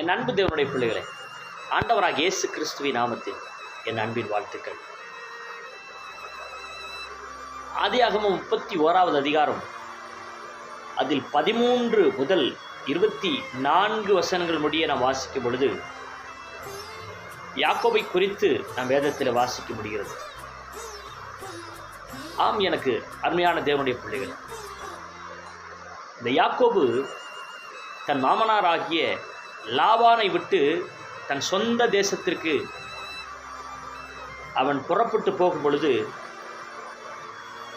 என் அன்பு தேவனுடைய பிள்ளைகளே ஆண்டவராக இயேசு கிறிஸ்துவின் நாமத்தில் என் அன்பின் வாழ்த்துக்கள். ஆதியாகமும் முப்பத்தி ஓராவது அதிகாரம் அதில் பதிமூன்று முதல் இருபத்தி நான்கு வசனங்கள் முடிய நாம் வாசிக்கும் பொழுது யாக்கோபை குறித்து நாம் வேதத்தில் வாசிக்க முடிகிறது. ஆம் எனக்கு அருமையான தேவனுடைய பிள்ளைகள் இந்த யாக்கோபு தன் மாமனாராகிய லாபானை விட்டு தன் சொந்த தேசத்திற்கு அவன் புறப்பட்டு போகும் பொழுது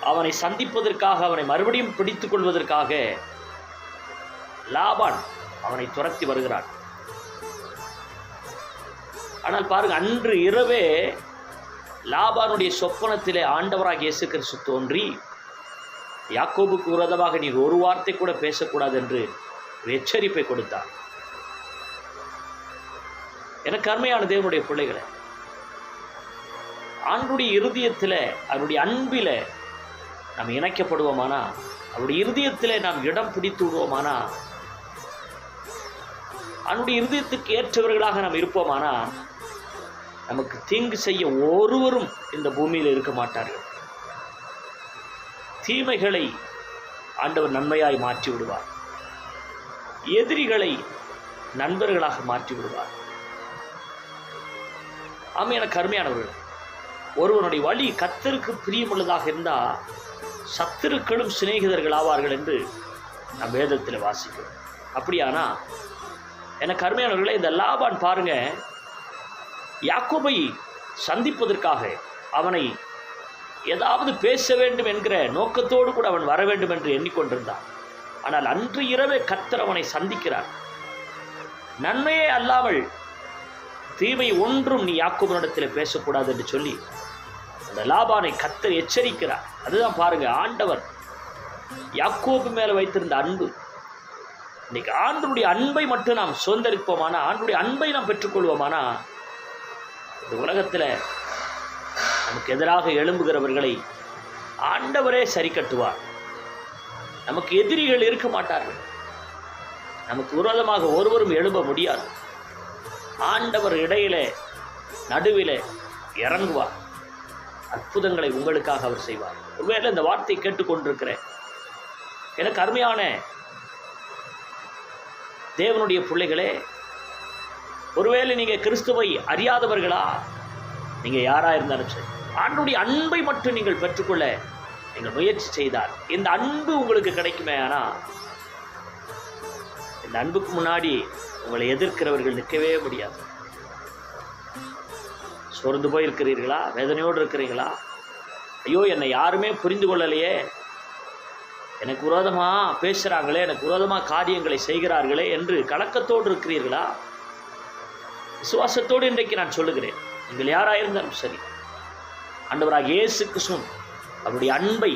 அவனை சந்திப்பதற்காக அவனை மறுபடியும் பிடித்து கொள்வதற்காக லாபான் அவனை துரத்தி வருகிறான். ஆனால் பாருங்க அன்று இரவே லாபானுடைய சொப்பனத்திலே ஆண்டவராக இயேசு கிறிஸ்து தோன்றி யாக்கோபுக்கு விரோதமாக நீ ஒரு வார்த்தை கூட பேசக்கூடாது என்று எச்சரிப்பை கொடுத்தார். எனக்கு அருமையான தேவனுடைய பிள்ளைகளை ஆண்டுடைய இருதயத்தில் அவருடைய அன்பில் நாம் இணைக்கப்படுவோமானா? அவருடைய இருதயத்தில் நாம் இடம் பிடித்து விடுவோமானா? அவனுடைய இருதயத்துக்கு ஏற்றவர்களாக நாம் இருப்போமானா? நமக்கு தீங்கு செய்ய ஒருவரும் இந்த பூமியில் இருக்க மாட்டார்கள். தீமைகளை ஆண்டவர் நன்மையாய் மாற்றி விடுவார். எதிரிகளை நண்பர்களாக மாற்றி விடுவார். ஆமாம் எனக்கு அருமையானவர்கள் ஒருவனுடைய வழி கத்தருக்கு பிரியமுள்ளதாக இருந்தால் சத்துருக்களும் சிநேகிதர்கள் ஆவார்கள் என்று நம் வேதத்தில் வாசிக்கிறோம். அப்படியானா? எனக்கு அருமையானவர்களே இந்த லாபான் பாருங்க யாக்கோபை சந்திப்பதற்காக அவனை ஏதாவது பேச வேண்டும் என்கிற நோக்கத்தோடு கூட அவன் வர வேண்டும் என்று எண்ணிக்கொண்டிருந்தான். ஆனால் அன்று இரவே கத்தர் அவனை சந்திக்கிறார். நன்மையே அல்லாமல் தீமை ஒன்றும் நீ யாக்கோபனிடத்தில் பேசக்கூடாது என்று சொல்லி அந்த லாபானை கத்தர் எச்சரிக்கிறார். அதுதான் பாருங்க ஆண்டவர் யாக்கோபு மேலே வைத்திருந்த அன்பு. இன்னைக்கு ஆண்டுடைய அன்பை மட்டும் நாம் சுதந்திரிப்போமானா ஆண்டுடைய அன்பை நாம் பெற்றுக்கொள்வோமானா? இந்த உலகத்தில் நமக்கு எதிராக எழும்புகிறவர்களை ஆண்டவரே சரி கட்டுவார். நமக்கு எதிரிகள் இருக்க மாட்டார்கள். நமக்கு விரோதமாக ஒருவரும் எழும்ப முடியாது. ஆண்டவர் இடையிலே நடுவிலே இறங்குவார். அற்புதங்களை உங்களுக்காக அவர் செய்வார். ஒருவேளை இந்த வார்த்தை கேட்டுக்கொண்டிருக்கிறேன். எனக்கு அருமையான தேவனுடைய பிள்ளைகளே ஒருவேளை நீங்கள் கிறிஸ்துவை அறியாதவர்களா? நீங்கள் யாராக இருந்தாலும் சரி ஆண்டுடைய அன்பை மட்டும் நீங்கள் பெற்றுக்கொள்ள நீங்கள் முயற்சி செய்தார் இந்த அன்பு உங்களுக்கு கிடைக்குமே ஆனால் இந்த அன்புக்கு முன்னாடி உங்களை எதிர்க்கிறவர்கள் நிற்கவே முடியாது. சோர்ந்து போயிருக்கிறீர்களா? வேதனையோடு இருக்கிறீங்களா ஐயோ என்னை யாருமே புரிந்து கொள்ளலையே. எனக்கு விரோதமாக பேசுகிறாங்களே எனக்கு விரோதமாக காரியங்களை செய்கிறார்களே என்று கலக்கத்தோடு இருக்கிறீர்களா? விசுவாசத்தோடு இன்றைக்கு நான் சொல்லுகிறேன். நீங்கள் யாராக இருந்தாலும் சரி ஆண்டவராக இயேசு கிருஷ்ணன் அவருடைய அன்பை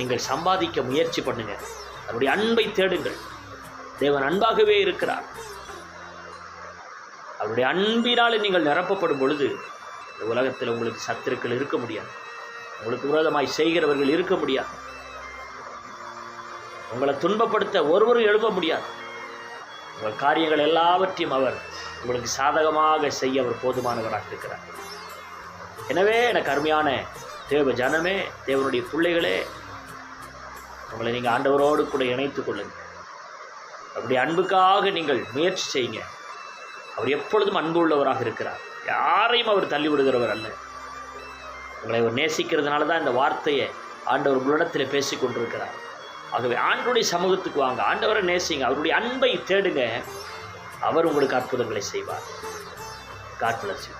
நீங்கள் சம்பாதிக்க முயற்சி பண்ணுங்கள் அவருடைய அன்பை தேடுங்கள். தேவன் அன்பாகவே இருக்கிறார். அவருடைய அன்பினால் நீங்கள் நிரப்பப்படும் பொழுது இந்த உலகத்தில் உங்களுக்கு சத்துருக்கள் இருக்க முடியாது. உங்களுக்கு விரோதமாய் செய்கிறவர்கள் இருக்க முடியாது. உங்களை துன்பப்படுத்த ஒருவரும் எழுப்ப முடியாது. உங்கள் காரியங்கள் எல்லாவற்றையும் அவர் உங்களுக்கு சாதகமாக செய்ய அவர் போதுமானவராக இருக்கிறார். எனவே எனக்கு அருமையான தேவ ஜனமே தேவனுடைய பிள்ளைகளே உங்களை நீங்கள் ஆண்டவரோடு கூட இணைத்துக் கொள்ளுங்கள். அவருடைய அன்புக்காக நீங்கள் முயற்சி செய்யுங்க. அவர் எப்பொழுதும் அன்பு உள்ளவராக இருக்கிறார். யாரையும் அவர் தள்ளிவிடுகிறவர் அல்ல. உங்களை அவர் நேசிக்கிறதுனால தான் இந்த வார்த்தையை ஆண்டவர் உங்களிடத்தில் பேசி கொண்டிருக்கிறார். ஆகவே ஆண்டவருடைய சமூகத்துக்கு வாங்க. ஆண்டவரை நேசிங்க. அவருடைய அன்பை தேடுங்க. அவர் உங்களுக்கு அற்புதங்களை செய்வார். God bless you